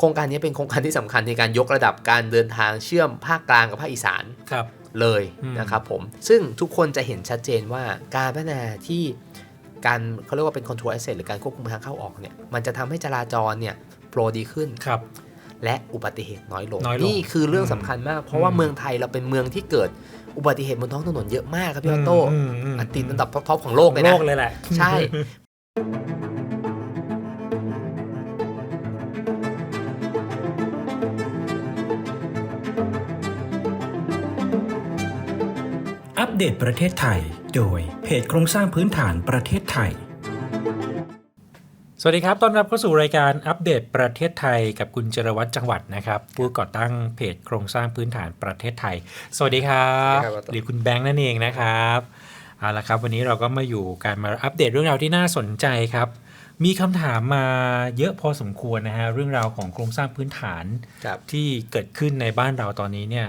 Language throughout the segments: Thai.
โครงการนี้เป็นโครงการที่สำคัญในการยกระดับการเดินทางเชื่อมภาคกลางกับภาคอีสานครับเลยอืมนะครับผม ซึ่งทุกคนจะเห็นชัดเจนว่าการพัฒนาที่การเขาเรียกว่าเป็น control asset หรือการควบคุมทางเข้าออกเนี่ยมันจะทำให้จราจรเนี่ยโปรดีขึ้นครับและอุบัติเหตุน้อยลงน้อยลงนี่คือเรื่องสำคัญมาก เพราะว่าอืมเมืองไทยเราเป็นเมืองที่เกิดอุบัติเหตุบนท้องถนนเยอะมากครับพี่ออโต้อืมอืมอันติดอันดับท็อปๆของโลกเลยโลนะกเลยแหละใช่ เดตประเทศไทย โดยเพจโครงสร้างพื้นฐานประเทศไทย สวัสดีครับ ต้อนรับเข้าสู่รายการอัปเดตประเทศไทยกับคุณจรวัตรจังหวัดนะครับ ผู้ก่อตั้งเพจโครงสร้างพื้นฐานประเทศไทยสวัสดีครับสวัสดีครับหรือคุณแบงค์นั่นเองนะครับเอาละครับ วันนี้เราก็มาอยู่การมาอัปเดตเรื่องราวที่น่าสนใจครับ มีคำถามมาเยอะพอสมควรนะฮะเรื่องราวของโครงสร้างพื้นฐานครับที่เกิดขึ้นในบ้านเราตอนนี้เนี่ย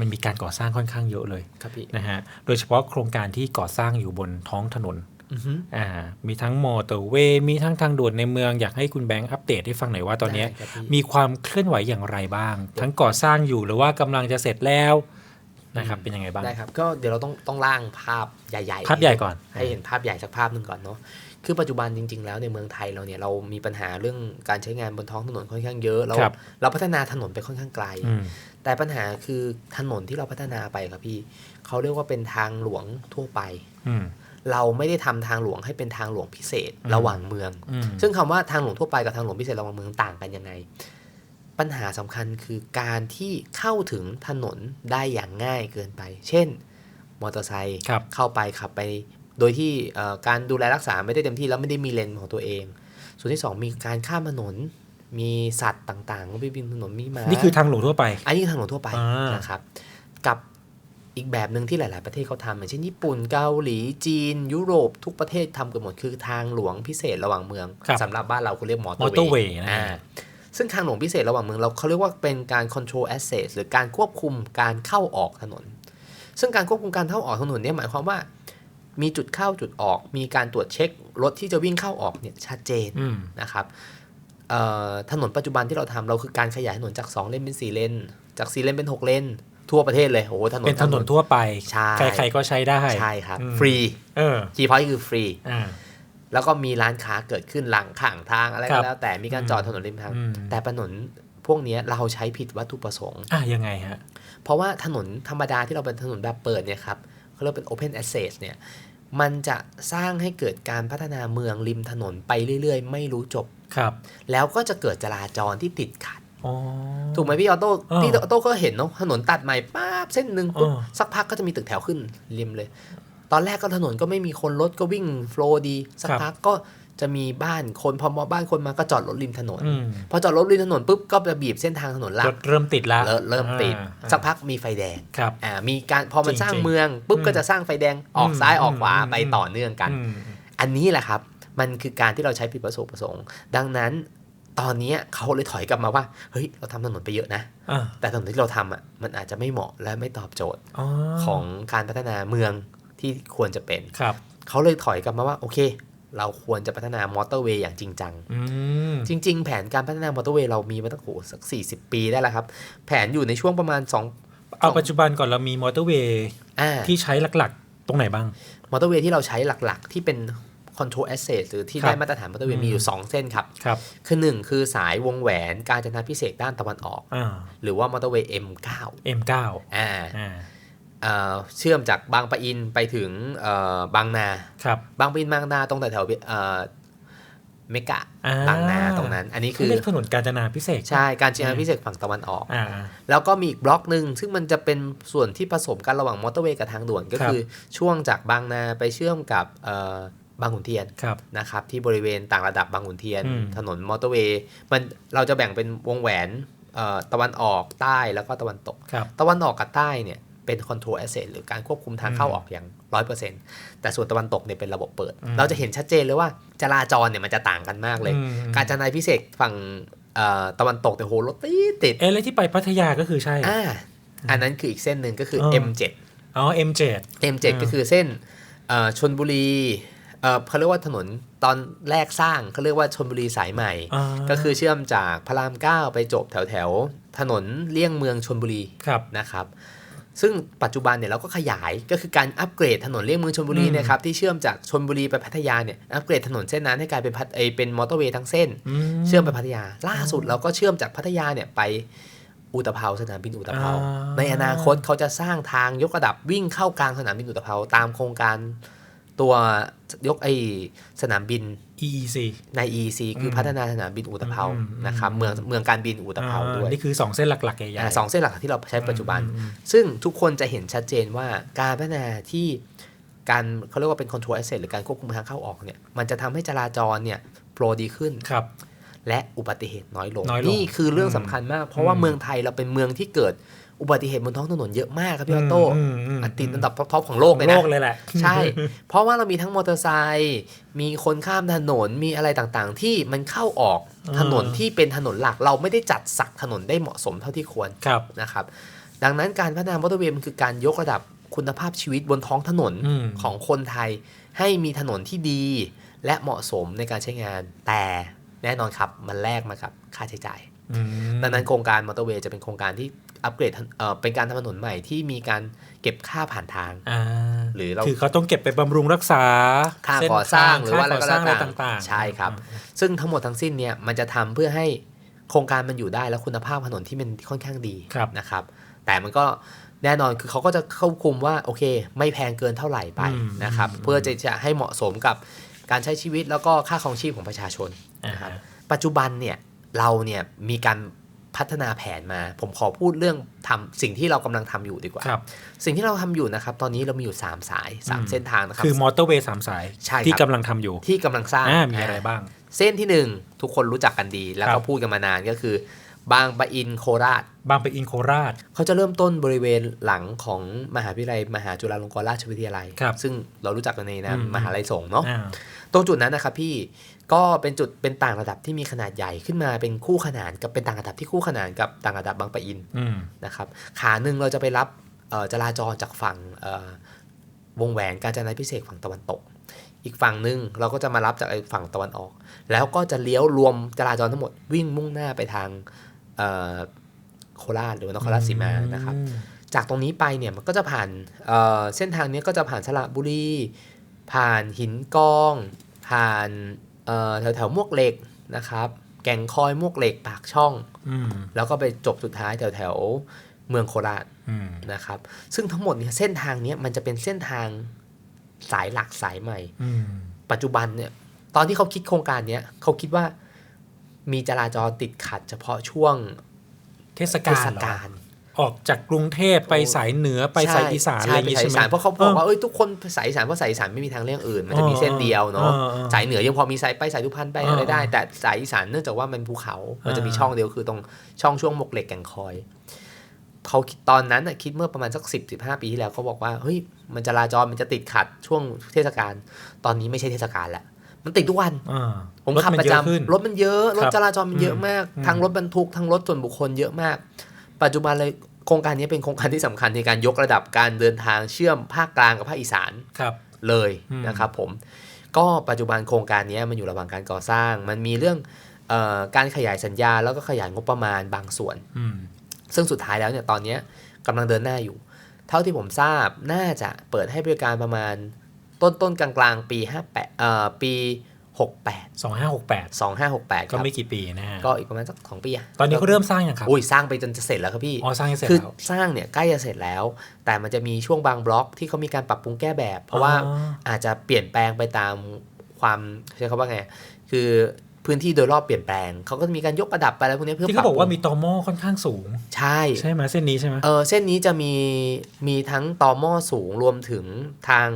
มันมีการก่อสร้างค่อนข้างเยอะเลยครับพี่นะฮะโดยเฉพาะโครงการที่ก่อสร้างอยู่บนท้องถนนอือฮึอ่ามีทั้งมอเตอร์เวย์มีทั้งทางด่วนในเมืองอยากให้คุณแบงค์อัปเดตให้ฟังหน่อยว่าตอนเนี้ยได้ครับพี่มีความเคลื่อนไหวอย่างไรบ้าง ทั้งก่อสร้างอยู่หรือว่ากำลังจะเสร็จแล้วนะครับเป็นยังไงบ้างได้ครับก็เดี๋ยวเราต้องต้องร่างภาพใหญ่ๆภาพใหญ่ก่อน ให้เห็นภาพใหญ่สักภาพหนึ่งก่อนเนาะคือปัจจุบันจริง ๆ แล้วในเมืองไทยเราเนี่ยเรามีปัญหาเรื่องการใช้งานบนท้องถนนค่อนข้างเยอะเราครับเราพัฒนาถนนไปค่อนข้างไกลอืม แต่ปัญหาคือถนนที่เราพัฒนาไปครับพี่เขาเรียกว่าเป็นทางหลวงทั่วไปอืมเราไม่ได้ทำทางหลวงให้เป็นทางหลวงพิเศษอืมระหว่างเมืองอืมซึ่งคำว่าทางหลวงทั่วไปกับทางหลวงพิเศษระหว่างเมืองต่างกันยังไง ปัญหาสำคัญคือการที่เข้าถึงถนนได้อย่างง่ายเกินไป เช่น มอเตอร์ไซค์ครับเข้าไปขับไป โดยที่เอ่อการดูแลรักษาไม่ได้เต็มที่แล้วไม่ได้มีเลนของตัวเอง ส่วนที่สองมีการข้ามถนน มีสัตว์ต่างๆก็ไปบินถนนมีหมานี่คือทางหลวงทั่วไป อันนี้คือทางหลวงทั่วไปอ่านนะครับ กับอีกแบบหนึ่งที่หลาย ๆ ประเทศเขาทำอย่างเช่นญี่ปุ่นเกาหลีจีน ยุโรปทุกประเทศทำกันหมดคือทางหลวงพิเศษระหว่างเมืองครับสำหรับบ้านเราเขาเรียกมอเตมออร์เตอร์เวเวย์ย์นะอ่าฮะซึ่งทางหลวงพิเศษระหว่างเมืองเราเขาเรียกว่าเป็นการ control access หรือการควบคุมการเข้าออกถนน ซึ่งการควบคุมการเข้าออกถนนเนี่ยหมายความว่า มีจุดเข้าจุดออก มีการตรวจเช็ครถที่จะวิ่งเข้าออกเนี่ยชัดเจนอืมนะครับเอ่อ ถนนปัจจุบันที่เราทำเราคือการขยายถนนจาก 2 เลนเป็น 4 เลน จาก 4 เลนเป็น 6 เลน ทั่วประเทศเลยโอ้โหถนนเป็นถนนทั่วไปใช่ใครๆก็ใช้ได้ใช่ครับอืมฟรีเออคีย์พอยต์คือฟรีอ่าแล้วก็มีร้านค้าเกิดขึ้นหลังข้างทางอะไรครัก็บแล้ว แต่มีการอืมจอดถนนริมทางอืมแต่ถนนพวกเนี้ยเราใช้ผิดวัตถุประสงค์อะยังไงฮะเพราะว่าถนนธรรมดาที่เราเป็นถนนแบบเปิดเนี่ยครับเขาเรียกเป็น Open Access เนี่ยมันจะสร้างให้เกิดการพัฒนาเมืองริมถนนไปเรื่อย ๆ ไม่รู้จบ ครับแล้วก็จะเกิดจราจรที่ติดขัดอ๋อถูกไหมพี่ออโต้เออพี่ออโต้ก็เห็นเนาะถนนตัดใหม่ป๊าบเส้นหนึ่งปุ๊บเออสักพักก็จะมีตึกแถวขึ้นริมเลย ตอนแรกก็ถนนก็ไม่มีคนรถก็วิ่งโฟลว์ดี สักพักก็จะมีบ้านคนพอมอบ้านคนมาก็จอดรถริมถนนอืมพอจอดรถริมถนนปุ๊บก็จะบีบเส้นทางถนนหลัรกถเริ่มติดละเริ่มเริ่มติดอ่าสักพักมีไฟแดงครับอ่ามีการพอมันจริงๆสร้างเมืองปุ๊บอืมก็จะสร้างไฟแดงออกอืมซ้ายออกขวาอืมไปต่อเนื่องกันอืมอันนี้แหละครับ มันคือการที่เราใช้ผิดประสงค์ประสงค์ ดังนั้นตอนนี้เขาเลยถอยกลับมาว่า เฮ้ย เราทำถนนไปเยอะนะอ่าแต่ถนนที่เราทำอะมันอาจจะไม่เหมาะและไม่ตอบโจทย์อ๋อของการพัฒนาเมืองที่ควรจะเป็นครับ เขาเลยถอยกลับมาว่าโอเค เราควรจะพัฒนามอเตอร์เวย์อย่างจริงจังอืมจริง ๆ แผนการพัฒนามอเตอร์เวย์เรามีมาตั้งโหสัก 40 ปีได้แล้วครับ แผนอยู่ในช่วงประมาณ 2 เอาปัจจุบันก่อนเรามีมอเตอร์เวย์อ่าที่ใช้หลักๆ ตรงไหนบ้างมอเตอร์เวย์ที่เราใช้หลักๆ ที่เป็น control asset หรือที่ครับได้มาตรฐานมอเตอร์เวย์มีอยู่ 2 เส้นครับครับ คือ 1 คือสายวงแหวนการจนาพิเศษกด้านตะวันออกอ่าหรือว่ามอเตอร์เวย์ M9 M9 อ่าอ่าเอ่อเชื่อมจากบางปะอินไปถึงเอ่อบางนาครับบางปะอินบางนาตรงแถวๆเอ่อเมกะอ่บางนาตรงนั้น อันนี้คืคืออเรียกถนนกาญจนาพิเศษกใช่ การจนาพิเศษฝั่งตะวันออกอ่าแล้วก็มีอีกบล็อกหนึ่งซึ่งมันจะเป็นส่วนที่ผสมกันระหว่างมอเตอร์เวย์กับทางด่วนก็ครับคือช่วงจากบางนาไปเชื่อมกับเอ่อ บางขุนเทียนครับนะครับที่บริเวณต่างระดับบางขุนเทียนอืมถนนมอเตอร์เวย์มันเราจะแบ่งเป็นวงแหวนเอ่อตะวันออกใต้แล้วก็ตะวันตกครับตะวันออกกับใต้เนี่ยเป็น control asset หรือการควบคุมทางเข้าออกอย่าง100%แต่ส่วนตะวันตกเนี่ยเป็นระบบเปิดอืมเราจะเห็นชัดเจนเลยว่าจราจรเนี่ยมันจะต่างกันมากเลยอืมการจนายพิเศษกฝั่งเอ่อตะวันตกแต่ยโหรถติดติดเอ๊ะแล้วที่ไปพัทยาก็คือใช่อ่าอันนั้นคืออีกเส้นหนึ่งก็คือออ M7 อ๋อ M7 M7 อ่าก็คือเส้นเอ่อชนบุรี เอ่อเขาเรียกว่าถนนตอนแรกสร้างเขาเรียกว่าชนบุรีสายใหม่าก็คือเชื่อมจากพระรามเก้าไปจบแถวแถวๆถนนเลี่ยงเมืองชนบุรีครับนะครับ ซึ่งปัจจุบันเนี่ยเราก็ขยายก็คือการอัปเกรดถนนเลี่ยงเมืองชนบุรีอืมนะครับที่เชื่อมจากชนบุรีไปพัทยาเนี่ยอัปเกรดถนนเส้นนั้นให้กลายเป็นพัทเอยเป็นมอเตอร์เวย์ทั้งเส้น เชื่อมไปพัทยา ล่าสุดเราก็เชื่อมจากพัทยาเนี่ยไปอุตภเปาสนามบินอุตภเปาอ่าในอนาคตเขาจะสร้างทางยกระดับวิ่งเข้ากลางสนามบินอุตภเปาตามโครงการ ตัวยกไอสนามบิน EEC ใน EEC คืออมพัฒนาสนามบินอุตภเปาอืมนะครับอืมเมืองเมืองการบินอุตภเปาด้วย นี่คือ 2 เส้นหลักๆใหญ่อ่าๆสองเส้นหลักที่เราใช้ปัจจุบันอืมซึ่งทุกคนจะเห็นชัดเจนว่าการพัฒนาที่การเขาเรียกว่าเป็น control asset หรือการควบคุมทางเข้าออกเนี่ยมันจะทำให้จราจรเนี่ยโปรดีขึ้นครับ และอุบัติเหตุน้อยลงน้อยลงนี่คือเรื่องสำคัญมาก เพราะว่าอืมเมืองไทยเราเป็นเมืองที่เกิด อุบัติเหตุบนท้องถนนเยอะมากครับพี่ออโต้อืมอืมอันติดอันดับท็อปๆของโลกเลยโลนะกเลยแหละ ใช่ เพราะว่าเรามีทั้งมอเตอร์ไซค์มีคนข้ามถนนมีอะไรต่างๆ ที่มันเข้าออกถนนอ่าที่เป็นถนนหลักเราไม่ได้จัดสักถนนได้เหมาะสมเท่าที่ควรครับนะครับ ดังนั้นการพัฒนามอเตอร์เวย์มันคือการยกระดับคุณภาพชีวิตบนท้องถนนอืมของคนไทย ให้มีถนนที่ดีและเหมาะสมในการใช้งาน แต่แน่นอนครับมันแลกมากับค่าใช้จ่ายอืม ดังนั้นโครงการมอเตอร์เวย์จะเป็นโครงการที่อัปเกรดถนเอ่อเป็นการทำถนนใหม่ที่มีการเก็บค่าผ่านทางอ่าหรือเราคือเขาต้องเก็บไปบำรุงรักษาค่าเส้นก่อสร้างทหรือว่าอะไรค่ก็ก่อสร้างแล้วอะไรแต่ต่างๆใช่ครับ ซึ่งทั้งหมดทั้งสิ้นเนี่ยมันจะทำเพื่อให้โครงการมันอยู่ได้แล้วคุณภาพถนนที่มันค่อนข้างดีครับนะครับ แต่มันก็แน่นอนคือเขาก็จะควบคุมว่าโอเค ไม่แพงเกินเท่าไหร่ไปอืมนะครับอืมเพื่อจะจะให้เหมาะสมกับการใช้ชีวิตแล้วก็ค่าครองชีพของประชาชนอ่านะครับปัจจุบันเนี่ย เราเนี่ยมีการพัฒนาแผนมา ผมขอพูดเรื่องทำสิ่งที่เรากำลังทำอยู่ดีกว่าครับสิ่งที่เราทำอยู่นะครับ ตอนนี้เรามีอยู่ 3 สายอืม3เส้นทางนะครับ คือมอเตอร์เวย์สามสายใช่ครับที่กำลังทำอยู่ที่กำลังสร้างอ่ามีอะไรบ้าง เส้นที่ 1 ทุกคนรู้จักกันดี แล้วครัก็บพูดกันมานานก็คือ บางปะอินโคราช บางไปะอินโคราช เขาจะเริ่มต้นบริเวณหลังของมหาวิทยาลัยมหาจุฬาลงกรณราชวิทยาลัยครับซึ่งเรารู้จักกันในนามอืมมหาลัยสงฆ์เนาะอ่าตรงจุดนั้นนะครับพี่ ก็เป็นจุดเป็นต่างระดับที่มีขนาดใหญ่ขึ้นมาเป็นคู่ขนานกับเป็นต่างระดับที่คู่ขนานกับต่างระดับบางปะอินอืมนะครับ ขาหนึ่งเราจะไปรับเอ่อจราจรจากฝั่งเอ่อวงแหวนการจนาพิเศษกฝั่งตะวันตก อีกฝั่งหนึ่งเราก็จะมารับจากไอ้ฝั่งตะวันออก แล้วก็จะเลี้ยวรวมจราจรทั้งหมดวิ่งมุ่งหน้าไปทางเอ่อ โคราชหรือว่านครราชสีมานะครับอืมจากตรงนี้ไปเนี่ยมันก็จะผ่านเอ่อเส้นทางนี้ก็จะผ่านสระบุรี ผ่านหินกอง ผ่านเอ่อแถวแถวๆมวกเหล็กนะครับ แก่งคอยมวกเหล็กปากช่องอืมแล้วก็ไปจบสุดท้ายแถวแถวๆเมืองโคราชอืมนะครับ ซึ่งทั้งหมดเนี่ยเส้นทางเนี้ยมันจะเป็นเส้นทางสายหลักสายใหม่อืมปัจจุบันเนี่ย ตอนที่เขาคิดโครงการเนี้ยเขาคิดว่า มีจราจรติดขัด เฉพาะช่วงเทศเทกาศลเหรอกาลออกจากกรุงเทพไปสายเหนือไปสายอีสานอะไรใช่อย่างไปงี้สายใช่อีไหมสานเพราะเขาบอกว่าเออเอ้ยทุกคนสายอีสานเพราะสายอีสานไม่มีทางเลี่ยงอื่น มันจะมีเส้นเดียวเนาะออออสายเหนือยังพอมีสายไปสายทุพรรณไปเอออะไรได้ แต่สายอีสานเนื่องจากว่ามันภูเขา มันจะมีอ่าช่องเดียวคือตรงช่องช่วงหมกเหล็กแก่งคอยเขาคิดตอนนั้นน่ะคิดเมื่อประมาณสักสิบสิบห้าปีที่แล้วเขาบอกว่าเฮ้ยมันจราจรมันจะติดขัดช่วงเทศกาลตอนนี้ไม่ใช่เทศกาลแล้ว มันติดทุกวันอ่าผมรถขับนประเยจอขึ้นำรถมันเยอะรถครับจราจรมันเยอะมากอืมทั้งรถบรรทุกทั้งรถส่วนบุคคลเยอะมาก ปัจจุบันเลยโครงการนี้เป็นโครงการที่สำคัญในการยกระดับการเดินทางเชื่อมภาคกลางกับภาคอีสานครับเลยอืมนะครับผมก็ปัจจุบันโครงการนี้มันอยู่ระหว่างการก่อสร้าง มันมีเรื่องเออการขยายสัญญาแล้วก็ขยายงบประมาณบางส่วนอืมซึ่งสุดท้ายแล้วเนี่ยตอนเนี้ยกำลังเดินหน้าอยู่ เท่าที่ผมทราบน่าจะเปิดให้บริการประมาณ ต้นต้นๆกลางกลางๆปี58เอ่อปี 68สองห้าหกแปด2568คก็รับไม่กี่ปีนะฮะก็อีกประมาณสักสองปีะตอนนี้เขาเริ่มสร้างยังครับอุ้ยสร้างไปจนจะเสร็จแล้วครับพี่อ๋อสร้างให้เสร็จคือแล้ว สร้างเนี่ยใกล้จะเสร็จแล้ว แต่มันจะมีช่วงบางบล็อกที่เขามีการปรับปรุงแก้แบบ เพราะว่าอ๋ออาจจะเปลี่ยนแปลงไปตามความใช้คำว่าไงคือพื้นที่โดยรอบเปลี่ยนแปลงเขาก็จะมีการยกระดับไปอะไรพวกนี้เพื่อที่ปรัเขาบอกว่าปรุงมีตอหม้อค่อนข้างสูง ใช่ ใช่ไหมเส้นนี้ใช่ไหม เออเส้นนี้จะมีมีทั้งตอหม้อสูงรวมถึงทาง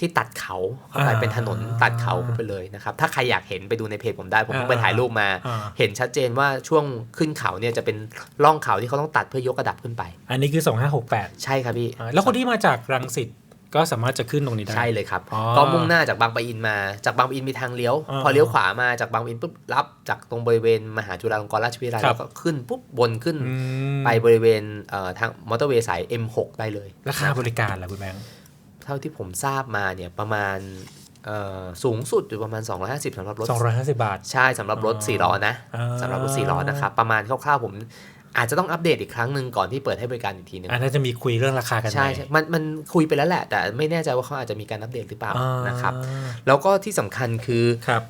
ที่ตัดเขาเข้าไปเป็นถนนตัดเขาขึ้นไปเลยนะครับถ้าใครอยากเห็นไปดูในเพจผมได้ ผมเพิ่งไปถ่ายรูปมาอ่าเห็นชัดเจนว่าช่วงขึ้นเขาเนี่ยจะเป็นร่องเขาที่เขาต้องตัดเพื่อยกระดับขึ้นไป อันนี้คือสองห้าหกแปดใช่ครับพี่ แล้วคนที่มาจากรังสิตก็สามารถจะขึ้นตรงนี้ได้ ใช่เลยครับอ๋อก็มุ่งหน้าจากบางปะอินมา จากบางปะอินมีทางเลี้ยวอ่าพอเลี้ยวขวามาจากบางปะอินปุ๊บรับจากตรงบริเวณมหาจุฬาลงกรณราชวิทยาลัยครับแล้วก็ขึ้นปุ๊บบนขึ้นอืมไปบริเวณเอ่อทางมอเตอร์เวย์สาย M6 ได้เลย ราคาบริการล่ะคุณแบงค์ เท่าที่ผมทราบมาเนี่ยประมาณเอ่อสูงสุดอยู่ประมาณ 250สำหรับรถ 250 บาท ใช่สำหรับรถอ๋อ4ล้อนะอ่าสำหรับรถ4ล้อนะครับ ประมาณคร่าวๆผมอาจจะต้องอัปเดตอีกครั้งหนึ่งก่อนที่เปิดให้บริการอีกทีหนึงอันน่าจะมีคุยเรื่องราคากันใช่ไหมใช่มันมันคุยไปแล้วแหละ แต่ไม่แน่ใจว่าเขาอาจจะมีการอัปเดตหรือเปล่าอ่านะครับ แล้วก็ที่สำคัญคือครับ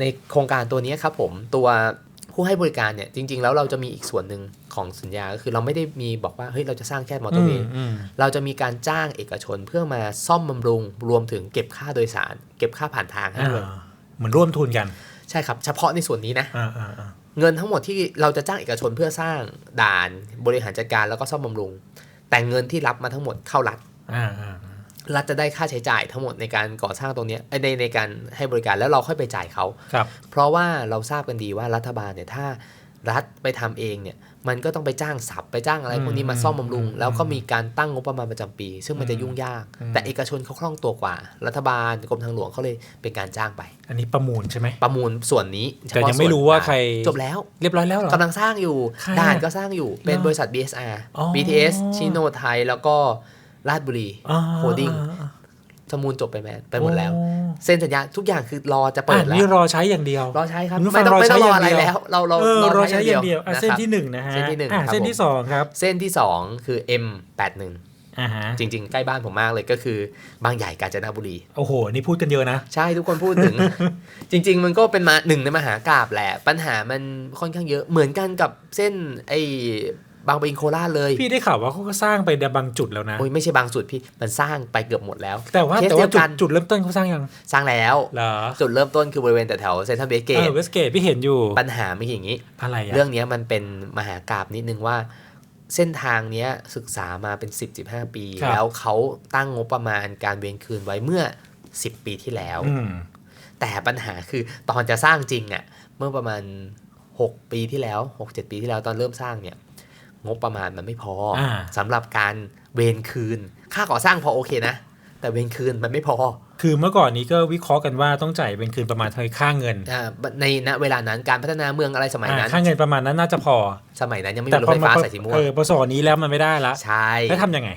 ในโครงการตัวนี้ครับผมตัว ผู้ให้บริการเนี่ยจริง ๆ แล้วเราจะมีอีกส่วนหนึ่งของสัญญาก็คือเราไม่ได้มีบอกว่าเฮ้ยเราจะสร้างแค่มอเตอร์เวย์อืมเราจะมีการจ้างเอกชนเพื่อมาซ่อมบำรุง รวมถึงเก็บค่าโดยสาร เก็บค่าผ่านทางให้อ่าด้วยเหมือนร่วมทุนกัน ใช่ครับ เฉพาะในส่วนนี้นะอ่าอ่าอ่าเงินทั้งหมดที่เราจะจ้างเอกชนเพื่อสร้างด่านบริหารจัดการแล้วก็ซ่อมบำรุง แต่เงินที่รับมาทั้งหมดเข้ารัฐอ่าอ่า รัฐจะได้ค่าใช้จ่ายทั้งหมดในการก่อสร้างตรงเนี้ยเอ้ยในในการให้บริการแล้วเราค่อยไปจ่ายเขาครับ เพราะว่าเราทราบกันดีว่ารัฐบาลเนี่ยถ้ารัฐไปทำเองเนี่ยมันก็ต้องไปจ้างสับไปจ้างอะไรพวกนี้มาซ่อมบำรุง แล้วก็มีการตั้งงบประมาณประจำปี ซึ่งมันจะยุ่งยาก แต่เอกชนเขาคล่องตัวกว่า รัฐบาลกรมทางหลวงเขาเลยเป็นการจ้างไป อันนี้ประมูลใช่ไหมประมูลส่วนนี้เฉแต่พาะยังไม่ส่นรู้ว่าใครจบแล้ว เรียบร้อยแล้วเหรอกำลังสร้างอยู่ใครอะด่านก็สร้างอยู่เป็นเหรอบริษัท BSR อ๋อ BTS ชิโนไทยแล้วก็ ราชบุรีอ่าโฮลดิ้งอ่าสมูลจบไปแมไปหมดแล้วโอ้เซ็นสัญญาทุกอย่างคือรอจะเปิอ่าดแล้วนี่รอใช้อย่างเดียว รอใช้ครับคุณผู้ฟัไม่งต้องรอไม่ใช้ต้องรออย่างอะไรเดียวแล้ว เราเราเออรอใช้อย่างเดียวอะนะเส้นครับที่หนึ่งนะฮะเส้นที่หนึ่งอะครับเส้นที่สองครับ เส้นที่2คือ M81 อ่าฮะจริง ๆ ใกล้บ้านผมมากเลยก็คือบางใหญ่กาญจนบุรี โอ้โห นี่พูดกันเยอะนะ ใช่ทุกคนพูดถึง จริง ๆ มันก็เป็นมาหนึ่งในมหากราบแหละ ปัญหามันค่อนข้างเยอะเหมือนกันกับเส้นไอ้ บางปะอินโคราชเลย พี่ได้ข่าวว่าเขาก็สร้างไปในบางจุดแล้วนะโอ้ยไม่ใช่บางจุดพี่มันสร้างไปเกือบหมดแล้ว แต่ว่าเคสแต่ว่าเดียวจุกัดนจุดเริ่มต้นเขาสร้างยังสร้างแล้วเหรอจุดเริ่มต้นคือบริเวณแต่แถวเซ็นทรัลเบสเกเอตอเวสเกตพี่เห็นอยู่ปัญหาไม่ใช่อย่างนี้อะไรอะเรื่องเนี้ยมันเป็นมหากราบนิดนึงว่าเส้นทางเนี้ยศึกษามาเป็น 10-15 ปีครับแล้วเขาตั้งงบประมาณการเวียนคืนไว้เมื่อ 10 ปีที่แล้วอืมแต่ปัญหาคือตอนจะสร้างจริงอะ่ะ เมื่อประมาณ 6 ปีที่แล้ว 6-7 ปีที่แล้วตอนเริ่มสร้างเนี่ย งบประมาณมันไม่พออาสำหรับการเวนคืน ค่าก่อสร้างพอโอเคนะ แต่เวนคืนมันไม่พอ คือเมื่อก่อนนี้ก็วิเคราะห์กันว่าต้องจ่ายเป็นคืนประมาณเท่าไหร่ค่าเงินอ่าในณเวลานั้นการพัฒนาเมืองอะไรสมัยอ่านั้นค่าเงินประมาณนั้นน่าจะพอ สมัยนั้นยังไม่แต่มีรถพอไฟมาฟ้าสายสีม่วงเออพอสอนนี้แล้วมันไม่ได้ละใช่แล้วทำยังไง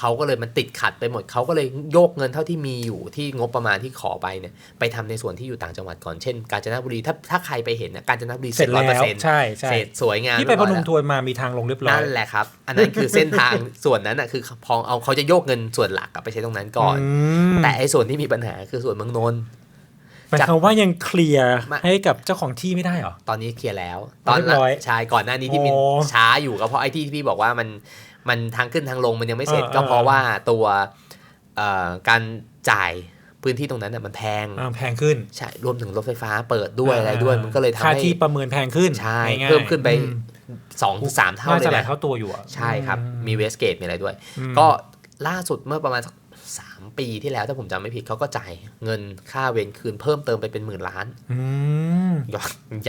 เขาก็เลยมันติดขัดไปหมดเขาก็เลยโยกเงินเท่าที่มีอยู่ที่งบประมาณที่ขอไปเนี่ยไปทำในส่วนที่อยู่ต่างจังหวัดก่อนเช่น กาญจนบุรีถ้าถ้าใครไปเห็นนะกาญจนบุรีเสร็จร้อยเปอแล้ร์วเซ็นต์ใช่ใช่เสร็จสวยงามที่ไปพนมเรียบร้อยทวนมามีทางลงเรียบร้อยนั่นแหละครับ อันนั้นคือเส้นทางส่วนนั้นอะคือพอเอาเขาจะโยกเงินส่วนหลักอะไปใช้ตรงนั้นก่อนมแต่ไอ้ส่วนที่มีปัญหาคือส่วนเมืองนนท์หมายความว่ายังเคลียร์มาให้กับเจ้าของที่ไม่ได้เหรอ ตอนนี้เคลียร์แล้วเรียบร้อยใช่ก่อนหน้านี้ที่มินโอ้ช้าอยู่ก็เพราะไอ้ที่พี่บอกว่ามัน มันทางขึ้นทางลงมันยังไม่เสร็จเออก็เพราะเออว่าตัวเอ่อการจ่ายพื้นที่ตรงนั้นน่ะมันแพงอ่าแพงขึ้นใช่รวมถึงรถไฟฟ้าเปิดด้วยอะไรด้วย มันก็เลยทำค่าให้ที่ประเมินแพงขึ้นใช่ง่ายๆเพิ่มขึ้นไปอืมสองถึงสามเท่าน่าเลยจะหลายนะเท่าตัวอยู่อะใช่ครับอืมีเวสเกตมีอะไรด้วยอืมก็ล่าสุดเมื่อประมาณสักสามปีที่แล้วถ้าผมจำไม่ผิดเขาก็จ่ายเงินค่าเวรคืนเพิ่มเติมไปเป็นหมื่นล้านอืมยอ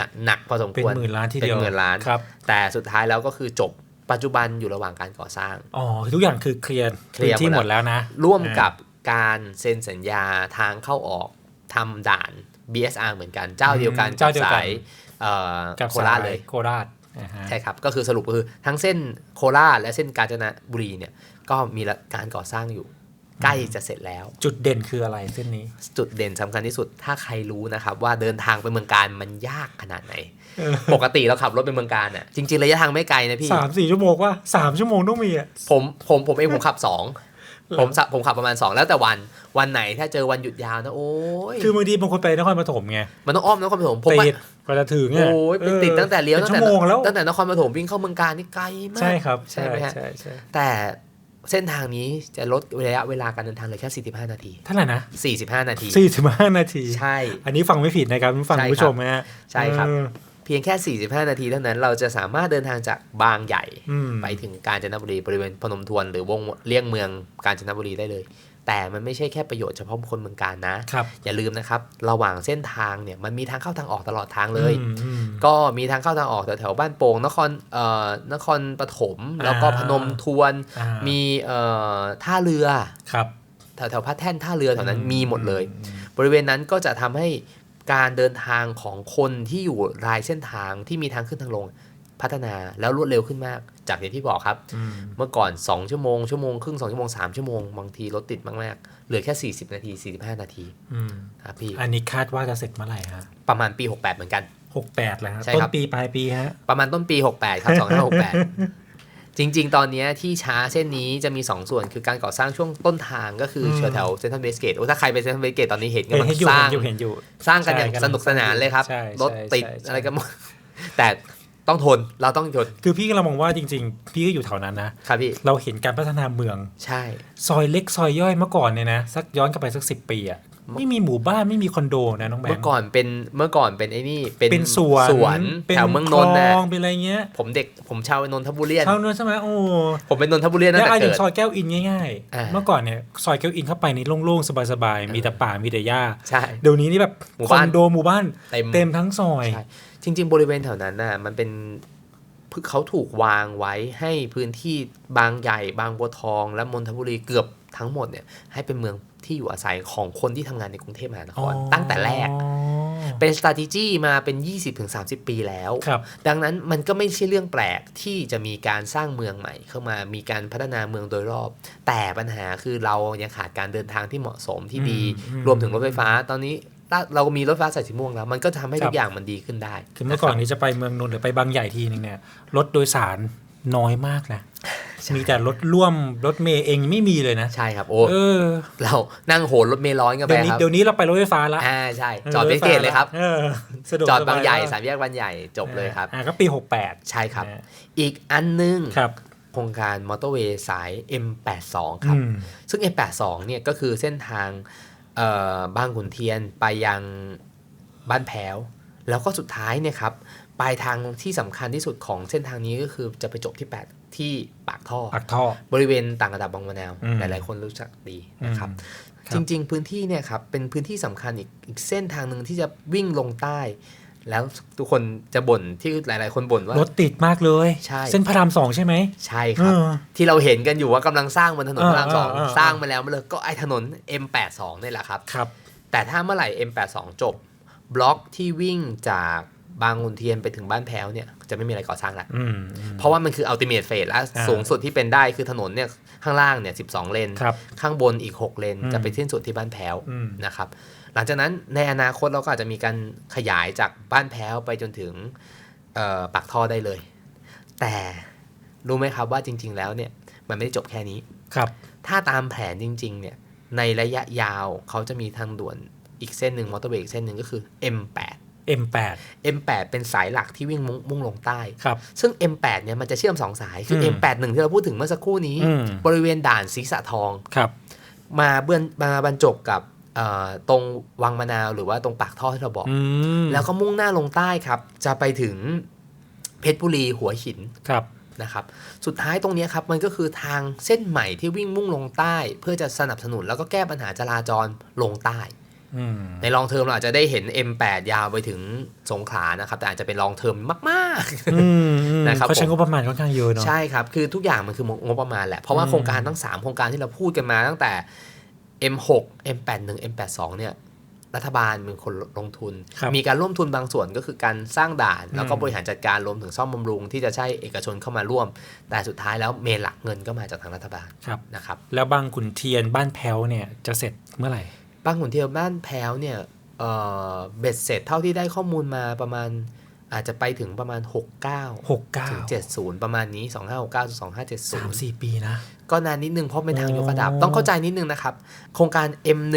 ดหนักพอสมเป็นควรหมื่นล้านทีเป็เดียนวหมื่นล้านครับแต่สุดท้ายแล้วก็คือจบ ปัจจุบันอยู่ระหว่างการก่อสร้าง อ๋อทุกอย่างคือเคลียร์เคลียร์พื้นที่หหมมดดแล้แล้ววนะ ร่วมกับการเซ็นสัญญาทางเข้าออกทำด่าน BSR เหมือนกันเจ้าเดียวกันอืมเจ้าเดียวกันบสเอ่อกับโคราชเลยสโคราชอ่าฮะใช่ครับ ก็คือสรุปก็คือทั้งเส้นโคราชและเส้นกาญจนบุรีเนี่ยก็มีการก่อสร้างอยู่ ใกล้จะเสร็จแล้ว จุดเด่นคืออะไรเส้นนี้ จุดเด่นสำคัญที่สุดถ้าใครรู้นะครับ ว่าเดินทางไปเมืองการมันยากขนาดไหนเออปกติเราขับรถไปเมืองการอะจริงๆระยะทางไม่ไกลนะพี่สามสี่ชั่วโมงว่าสามชั่วโมงต้องมีอะผมผมผมเองผมขับสองผมสะผมขับประมาณ 2 แล้วแต่วันวันไหนถ้าเจอวันหยุดยาวนะโอ้ยคือบางทีบางคนไปนครปฐมไงมันต้องอ้อมนครปฐมผมไปติดกว่าจะถึงอะโอ้ยเป็นติดตั้งแต่เลี้ยวเป็นตั้งชั่แต่วโมงแล้วตั้งแต่นครปฐมวิ่งเข้าเมืองการนี่ไกลมากใช่ครับใช่ไหมฮะใช่ใช่แต่ เส้นทางนี้จะลดระยะเวลาการเดินทางเหลือแค่ 45 นาที เท่าไหร่นะ 45 นาทีสี่สิบห้านาที ใช่ อันนี้ฟังไม่ผิดนะครับฟังใช่คุณผู้ชมนะฮะใช่ครับเออเพียงแค่ 45 นาทีเท่านั้นเราจะสามารถเดินทางจากบางใหญ่อืมไปถึงกาญจนบุรีบริเวณพนมทวนหรือวงเลี่ยงเมืองกาญจนบุรีได้เลย แต่มันไม่ใช่แค่ประโยชน์เฉพาะคนเมืองการนะครับอย่าลืมนะครับ ระหว่างเส้นทางเนี่ยมันมีทางเข้าทางออกตลอดทางเลยอืมอืมก็มีทางเข้าทางออกแถวๆบ้านโป่งนครเอ่อนครปฐมแล้วก็อ่าพนมทวนอ่ามีเอ่อท่าเรือครับแถวๆพระแท่นท่าเรือแถวนั้นอืมมีหมดเลย บริเวณนั้นก็จะทำให้การเดินทางของคนที่อยู่รายเส้นทางที่มีทางขึ้นทางลง พัฒนาแล้วรวดเร็วขึ้นมาก จากอย่างที่บอกครับอืมเมื่อก่อน 2 ชั่วโมง ชั่วโมงครึ่ง2ชั่วโมง 3 ชั่วโมง บางทีรถติดมากๆ เหลือแค่ 40 นาที 45 นาทีอืมครับพี่ อันนี้คาดว่าจะเสร็จเมื่อไหร่ฮะประมาณปี 68 เหมือนกันหกแปดแล้วฮะใช่ต้นครับปีปลายปีฮะประมาณต้นปี 68 ครับ2568จริง ๆ ตอนเนี้ยที่ช้าเส้นนี้จะมี 2 ส่วนคือการก่อสร้างช่วงต้นทางก็คือมแถวเซนทรัลเวสเกตโอ้ถ้าใครไปเซนทรัลเวสเกตตอนนี้เห็นเห็กำลันงอยู่สร้างเห็นอยู่เห็นอยู่สร้างกันอย่างใช่สนุกสนานเลยครับใช่รถติดใช่ใช่อะไรกันหมดแต่ ต้องทนเราต้องทน คือพี่กำลังมองว่าจริง ๆ พี่ก็อยู่แถวนั้นนะครับพี่เราเห็นการพัฒนาเมือง ใช่ ซอยเล็กซอยย่อยเมื่อก่อนเนี่ยนะ สักย้อนกลับไปสักสิปีอะ ไม่มีหมู่บ้านไม่มีคอนโดนะน้องแบงเมื่อค์ก่อนเป็นเมื่อก่อนเป็นไอ้นี่เป็นสวนสวนเป็นแถวเมืองนนท์คลนะองเป็นอะไรเงี้ย ผมเด็กผมชาวนนทบุรีเท่านั้นใช่ไหมโอ้ผมเป็นนนทบุรีตั้งแล้วแต่ไอ้ถึเกิงดซอยแก้วอินง่ายอ่าๆเมื่อก่อนเนี่ยซอยแก้วอินเข้าไปในโล่งๆสบายๆมีแต่ป่ามีแต่หญ้าใช่เดี๋ยวนี้นี่แบบหมู่คอบ้านนโดหมู่บ้านเต็มเต็มทั้งซอยใช่จริง ๆ บริเวณแถวนั้นน่ะมันเป็นคือเขาถูกวางไว้ให้พื้นที่บางใหญ่บางบัวทอง และมนทบุรีเกือบทั้งหมดเนี่ยให้เป็นเมือง ที่อยู่อาศัยของคนที่ทำงานในกรุงเทพมหานครตั้งแต่แรกอ๋อเป็น strategy มาเป็น 20-30 ปีแล้วครับดังนั้นมันก็ไม่ใช่เรื่องแปลกที่จะมีการสร้างเมืองใหม่เข้ามามีการพัฒนาเมืองโดยรอบ แต่ปัญหาคือเรายังขาดการเดินทางที่เหมาะสมที่ดีอืมรวมถึงรถไฟฟ้าตอนนี้ถ้าเรามีรถไฟฟ้าสายสีม่วงแล้ว มันก็ทำให้ครับทุกอย่างมันดีขึ้นได้ คือเมื่อก่อนนี้จะไปเมืองนนท์หรือไปบางใหญ่ทีนึงเนี่ยรถโดยสารน้อยมากนะ มีแต่รถร่วมรถเมย์เองไม่มีเลยนะ ใช่ครับโอ้เออ เรานั่งโหนรถเมล์ร้อนกันไปเดี๋ยวนี้ครับเดี๋ยวนี้เราไปรถไฟฟ้าละอ่าใช่ จอดเป็นเกตเลยครับเออสะดวกจอดบางใหญ่สบยสามแยกบางใหญ่จบเลยครับอ่าก็ปี 68 ใช่ครับนะอีกอันนึงครับโครงการมอเตอร์เวย์สาย M82 ครับอืมซึ่ง M82 เนี่ยก็คือเส้นทางเอ่อบางขุนเทียนไปยังบ้านแพ้ว แล้วก็สุดท้ายเนี่ยครับปลายทางที่สำคัญที่สุดของเส้นทางนี้ก็คือจะไปจบที่แปด ที่ปากท่อปักท่อ บริเวณต่างระดับบางมะนาวอืมหลายๆคนรู้จักดีนะครับอืมคจรับริง ๆ พื้นที่เนี่ยครับเป็นพื้นที่สำคัญอีกอีกเส้นทางหนึ่งที่จะวิ่งลงใต้ แล้วทุกคนจะบ่นที่หลาย ๆ คนบ่นว่ารถติดมากเลยใช่เส้นพระรามสองใช่ไหมใช่ครับเออที่เราเห็นกันอยู่ว่ากำลังสร้างบนถนนเออพระรามสองเออเออสร้างมาแล้วมาเลยก็ไอถนน M82 นี่แหละครับครับ แต่ถ้าเมื่อไหร่ M82 จบบล็อกที่วิ่งจากบางขุนเทียนไปถึงบ้านแพ้วเนี่ย จะไม่มีอะไรก่อสร้างแล้วอืมอืมเพราะว่ามันคืออัลติเม e เฟสและอ่าสูงสุดที่เป็นได้คือถนนเนี่ยข้างล่างเนี่ย12เลนครับข้างบนอีก 6 เลนอืมจะไปสิ้นสุดที่บ้านแพ้วอืมนะครับ หลังจากนั้นในอนาคตเราก็อาจจะมีการขยายจากบ้านแพ้วไปจนถึงเอ่อปากท่อได้เลย แต่รู้ไหมครับว่าจริง ๆ แล้วเนี่ยมันไม่ได้จบแค่นี้ครับ ถ้าตามแผนจริง ๆ เนี่ยในระยะยาวเขาจะมีทางด่วนอีกเส้นหนึ่งมอเตอร์เวย์อีกเส้นหนึ่งก็คือ M8 M8 M8 เป็นสายหลักที่วิ่งมุ่งมุ่งลงใต้ครับซึ่ง M8 เนี่ยมันจะเชื่อม2สาย คืออืม M81 ที่เราพูดถึงเมื่อสักครู่นี้อืมบริเวณด่านศรีสะทองครับ มาเบื้อนมาบรรจบกับเอ่อตรงวังมะนาวหรือว่าตรงปากท่อที่เราบอกอืมแล้วก็มุ่งหน้าลงใต้ครับ จะไปถึงเพชรบุรีหัวหินครับนะครับ สุดท้ายตรงเนี้ยครับมันก็คือทางเส้นใหม่ที่วิ่งมุ่งลงใต้ เพื่อจะสนับสนุนแล้วก็แก้ปัญหาจราจรลงใต้อืม ในลองเทอมเราอาจจะได้เห็น M8 ยาวไปถึงสงขลานะครับ แต่อาจจะเป็นลองเทอมมากอืมอืมนะครับเขาใช้ผมงบประมาณค่อนข้างเยอะเนาะๆใช่ครับ คือทุกอย่างมันคืองบประมาณแหละ เพราะว่าอืมโครงการทั้ง 3 โครงการที่เราพูดกันมาตั้งแต่ M6 M81 M82 เนี่ยรัฐบาลเป็นคนลงทุนครับมีการร่วมทุนบางส่วนก็คือการสร้างด่าน แล้วก็อืมบริหารจัดการรวมถึงซ่อมบำรุง ที่จะใช้เอกชนเข้ามาร่วม แต่สุดท้ายแล้วเมนหลักเงินก็มาจากทางรัฐบาลครับนะครับ แล้วบางขุนเทียนบ้านแพ้วเนี่ยจะเสร็จเมื่อไหร่ บางขุนเทียนบ้านแพ้วเนี่ยเอ่อเบ็ดเสร็จเท่าที่ได้ข้อมูลมาประมาณอาจจะไปถึงประมาณ 69หกเก้าถึง70 ประมาณนี้ 2569ถึงสาม2570สี่ปีนะ ก็นานนิดนึงเพราะเป็นทางยกระดับอ๋อต้องเข้าใจนิดนึงนะครับ โครงการ M1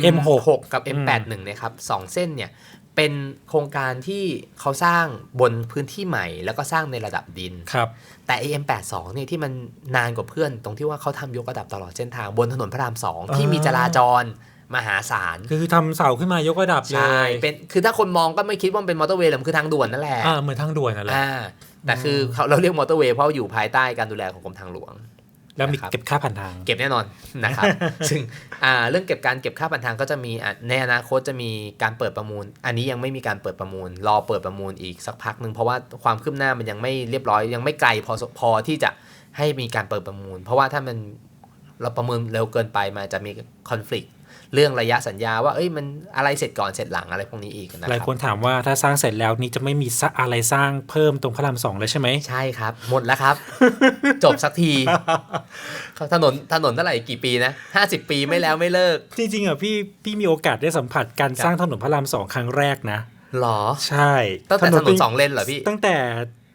M6 M6 กับ M81 เนี่ยครับสองเส้นเนี่ยเป็นโครงการที่เขาสร้างบนพื้นที่ใหม่ แล้วก็สร้างในระดับดินครับแต่ AM82 เนี่ยที่มันนานกว่าเพื่อน ตรงที่ว่าเขาทำยกระดับตลอดเส้นทางบนถนนพระรามสองที่มีจราจร มหาศาลคือทำเสาขึ้นมายกระดับเลใช่ยเป็นคือถ้าคนมองก็ไม่คิดว่ามันเป็นมอเตอร์เวย์หรอกมันคือทางด่วนนั่นแหละอ่าเหมือนทางด่วนนั่นแหละ อ่าแต่คือเขาเราเรียกมอเตอร์เวย์เพราะอยู่ภายใต้การดูแลของกรมทางหลวง แล้วมีนะครับ เก็บค่าผ่านทาง เก็บแน่นอน นะครับ ซึ่งอ่าเรื่องเก็บการเก็บค่าผ่านทางก็จะมีอะในอนาคตจะมีการเปิดประมูล อันนี้ยังไม่มีการเปิดประมูล รอเปิดประมูลอีกสักพักหนึ่งเพราะว่าความคืบหน้ามันยังไม่เรียบร้อย ยังไม่ไกลพอสพอที่จะให้มีการเปิดประมูล เพราะว่าถ้ามันเราประเมินเร็วเกินไปมันจะมีคอน FLICT เรื่องระยะสัญญาว่าเอ้ยมันอะไรเสร็จก่อนเสร็จหลังอะไรพวกนี้อีกนะหลายครัคนถามว่าถ้าสร้างเสร็จแล้วนี่จะไม่มีสะอะไรสร้างเพิ่มตรงพระรามสองเลยใช่ไหมใช่ครับ หมดแล้วครับ จบสักทีถนนถนนเท่าไหร่กี่ปีนะห้าสิบปีไม่แล้วไม่เลิก จริงๆอะพี่พี่มีโอกาสได้สัมผัสการครับสร้างถนนพระรามสองครั้งแรกนะหรอ ใช่ตั้งแต่ถนเป็นสองเลนเหรอพี่ ตั้งแต่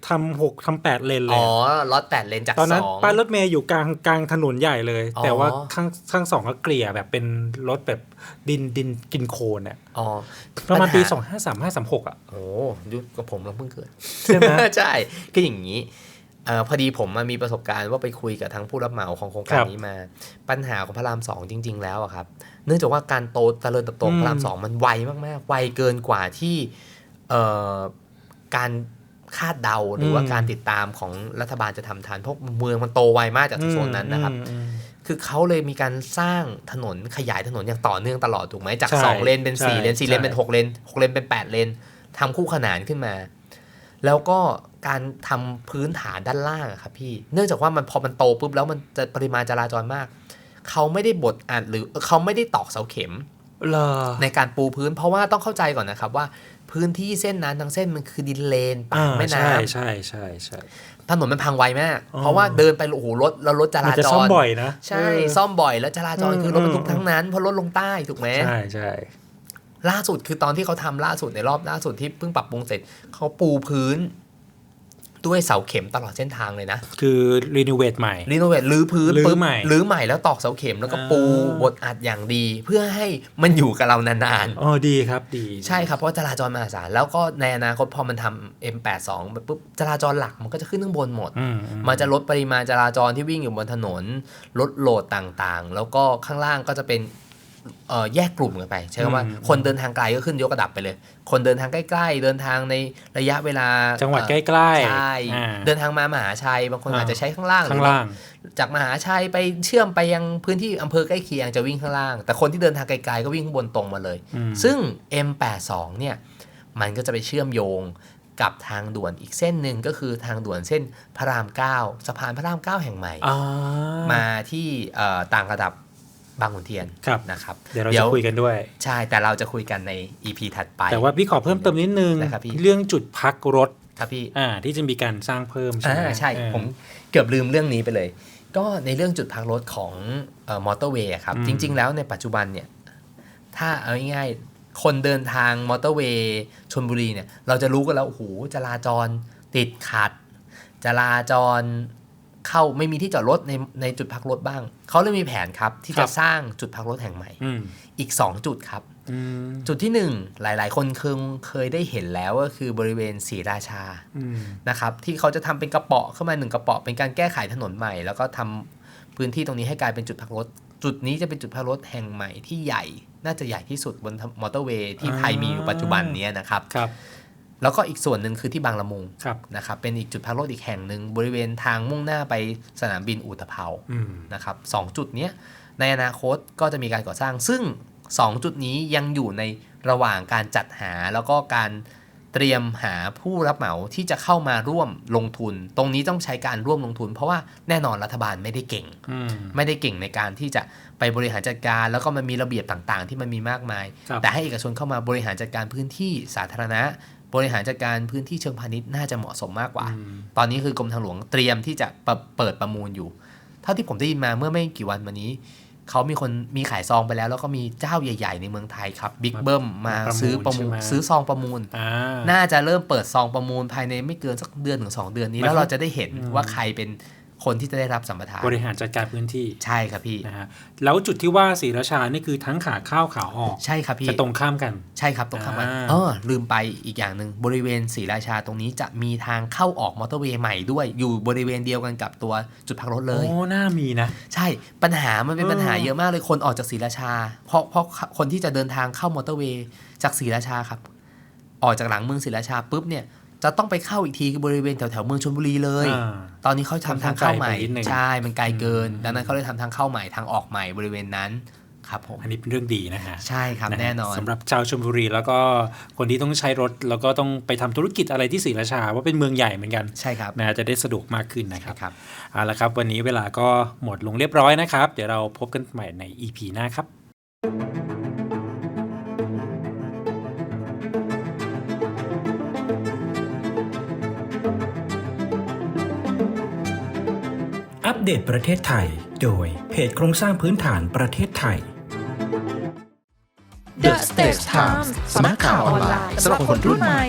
ทำหกทำแปดเลนเลอ๋ยออะรถแปดเลนจากตอนนั้นสองป้ายรถเมย์อยู่กลางกลางถนนใหญ่เลยอ๋อแต่ว่าข้างข้างสองก็เกลี่ยแบบเป็นรถแบบดินดินกินโคลนอะอ๋อประมาณปีญหสองห้าสามห้าสามหกอะโอ้ยุคกับผมเราเพิ่งเกิดใช่ไหมใช่คืออย่างนี้เออพอดีผมมามีประสบการณ์ว่าไปคุยกับทางผู้รับเหมาของโครงการนี้มา ปัญหาของพระรามสองจริง ๆ แล้วอะครับ เนื่องจากว่าการโตเจริญเติบโตของพระรามสองมันไวมากๆ ไวเกินกว่าที่เอ่อการ คาดเดาหรือว่าการติดตามของรัฐบาลจะทำทันเพราะเมืองมันโตไวมากจากโซนนั้นนะครับอืมอืมคือเขาเลยมีการสร้างถนนขยายถนนอย่างต่อเนื่องตลอดถูกไหมจากใช่สองเลนเป็นสี่ใช่เลนสี่เลนใช่เป็นหกเลนหกเลนเป็นแปดเลนทำคู่ขนานขึ้นมา แล้วก็การทำพื้นฐานด้านล่างอะครับพี่ เนื่องจากว่ามันพอมันโตปุ๊บแล้วมันจะปริมาณจราจรมาก เขาไม่ได้บดอัดหรือเขาไม่ได้ตอกเสาเข็มเหรอในการปูพื้น เพราะว่าต้องเข้าใจก่อนนะครับว่า พื้นที่เส้นนั้นทั้งเส้นมันคือดินเลนปากแม่น้ใช่ใช่ใช่ใช่ำถนนมันพังไวมากอ๋อเพราะว่าเดินไปโอ้โหรถแล้วรถจมัรานจะจซ่อมรบ่อยนะใช่เออซ่อมบ่อยแล้วจราจรอืมคือรถบรรทุกอืมทั้งนั้นเพราะรถลงใต้ถูกไหมใช่ใช่ล่าสุดคือตอนที่เขาทำล่าสุดในรอบล่าสุดที่เพิ่งปรับปรุงเสร็จเขาปูพื้น ด้วยเสาเข็มตลอดเส้นทางเลยนะ คือรีโนเวทใหม่รีโนเวทรื้อพื้นรื้อปุ๊บใหม่รื้อใหม่แล้วตอกเสาเข็มแล้วก็อ่าปูบดอัดอย่างดี เพื่อให้มันอยู่กับเรานานอ๋อดีครับดีๆใช่ครับเพราะว่าจราจรมหาศาลแล้วก็ในอนาคตพอมันทำ M82 ไปปุ๊บจราจรหลักมันก็จะขึ้นข้างบนหมดอืมมันจะลดปริมาณจราจรที่วิ่งอยู่บนถนน ลดโหลดต่างๆ แล้วก็ข้างล่างก็จะเป็นเอ่อ แยกกลุ่มกันไป ใช่คำว่าอืมคนเดินทางไกลก็ขึ้นยกระดับไปเลย คนเดินทางใกล้ๆ เดินทางในระยะเวลา จังหวัดใกเอ่อล้ๆใช่อ่าเดินทางมามหาชัยบางคนอ่าอาจจะใช้ข้างล่างหรืข้างอล่าง จากมหาชัยไปเชื่อมไปยังพื้นที่อำเภอใกล้เคียงจะวิ่งข้างล่าง แต่คนที่เดินทางไกลๆก็วิ่งข้างบนตรงมาเลยอืมซึ่ง M82 เนี่ยมันก็จะไปเชื่อมโยงกับทางด่วนอีกเส้นหนึ่งก็คือทางด่วนเส้นพระราม 9สะพานพระราม 9 แห่งใหม่อ่ามาที่เอ่อต่างระดับ บางขุนเทียนครับนะครับเดี๋ยวเราจะคุยกันด้วย ใช่แต่เราจะคุยกันใน EP ถัดไป แต่ว่าพี่ขอเพิ่มเติมนิดนึงนะครับพี่เรื่องจุดพักรถครับพี่อ่าที่จะมีการสร้างเพิ่มใช่อ่าไหมใช่เออผมเกือบลืมเรื่องนี้ไปเลย ก็ในเรื่องจุดพักรถของมอเตอร์เวย์ครับอืมจริง ๆ แล้วในปัจจุบันเนี่ยถ้าเอาง่ายๆคนเดินทางมอเตอร์เวย์ชนบุรีเนี่ยเราจะรู้กันแล้วโอ้โหจราจรติดขัดจราจร เข้าไม่มีที่จอดรถในในจุดพักรถบ้าง เขาเลยมีแผนครับที่จะสร้างจุดพักรถแห่งใหม่อืมอีก 2 จุดครับอืมจุดที่ 1 หลาย ๆ คนเคยเคยได้เห็นแล้วก็คือบริเวณศรีราชาอืมนะครับ ที่เขาจะทำเป็นกระเปาะขึ้นมาหนึ่งกระเปาะเป็นการแก้ไขถนนใหม่ แล้วก็ทำพื้นที่ตรงนี้ให้กลายเป็นจุดพักรถ จุดนี้จะเป็นจุดพักรถแห่งใหม่ที่ใหญ่ น่าจะใหญ่ที่สุดบนมอเตอร์เวย์ที่ไทยมีอยู่ปัจจุบันเนี้ยนะครับครับ แล้วก็อีกส่วนหนึ่งคือที่บางละมุงครับนะครับเป็นอีกจุดพักรถอีกแห่งหนึ่งบริเวณทางมุ่งหน้าไปสนามบินอุตภเปาอืมนะครับสองจุดเนี้ยในอนาคตก็จะมีการก่อสร้าง ซึ่ง 2 จุดนี้ยังอยู่ในระหว่างการจัดหาแล้วก็การเตรียมหาผู้รับเหมาที่จะเข้ามาร่วมลงทุน ตรงนี้ต้องใช้การร่วมลงทุน เพราะว่าแน่นอนรัฐบาลไม่ได้เก่งอืมไม่ได้เก่งในการที่จะ ไปบริหารจัดการ แล้วก็มันมีระเบียบต่างๆ ที่มันมีมากมายครับแต่ให้เอกชนเข้ามาบริหารจัดการพื้นที่สาธารณะ บริหารจัดการพื้นที่เชิงพาณิชย์น่าจะเหมาะสมมากกว่าอืมตอนนี้คือกรมทางหลวงเตรียมที่จะเปิดเปิดประมูลอยู่ เท่าที่ผมได้ยินมาเมื่อไม่กี่วันมานี้เขามีคนมีขายซองไปแล้ว แล้วก็มีเจ้าใหญ่ ๆ ในเมืองไทยครับบิ๊กเบิ้มมามาประมูลซื้อประมูลใช่ไหมซื้อซองประมูลอ่าน่าจะเริ่มเปิดซองประมูลภายในไม่เกินสักเดือนถึงสองเดือนนี้หมายแล้วความเราจะได้เห็นอืมว่าใครเป็น คนที่จะได้รับสัมปทานบริหารจัดการพื้นที่ใช่ครับพี่นะฮะแล้วจุดที่ว่าศรีราชานี่คือทั้งขาเข้าขาออกใช่ครับพี่จะตรงข้ามกันใช่ครับตรงข้ามกันอ่าเออลืมไปอีกอย่างหนึ่งบริเวณศรีราชาตรงนี้จะมีทางเข้าออกมอเตอร์เวย์ใหม่ด้วยอยู่บริเวณเดียวกันกับตัวจุดพักรถเลยโอ้น่ามีนะ ใช่ปัญหามันเป็นเออปัญหาเยอะมากเลยคนออกจากศรีราชา เพราะเพราะคนที่จะเดินทางเข้ามอเตอร์เวย์จากศรีราชาครับ ออกจากหลังเมืองศรีราชาปุ๊บเนี่ย จะต้องไปเข้าอีกทีคือบริเวณแถวแถวๆเมืองชลบุรีเลยอ่าตอนนี้เขาทำทางเข้าใหม่ค่อนข้างไกลไปนิดนึงใช่ มันไกลเกินอืมดังนั้นเขาเลยทำทางเข้าใหม่ทางออกใหม่บริเวณนั้นครับผมอันนี้เป็นเรื่องดีนะฮะใช่ครับะฮะแน่นอนสำหรับชาวชลบุรี แล้วก็คนที่ต้องใช้รถแล้วก็ต้องไปทำธุรกิจอะไรที่ศรีราชาว่าเป็นเมืองใหญ่เหมือนกันใช่ครับนะจะได้สะดวกมากขึ้นนะครับครับเอาละครับ วันนี้เวลาก็หมดลงเรียบร้อยนะครับ เดี๋ยวเราพบกันใหม่ใน EP หน้าครับ เดตประเทศไทย โดยเพจโครงสร้างพื้นฐานประเทศไทย The s t a t e Times สำนักข่าวออนไลน์สำหรับคนรุ่นใหม่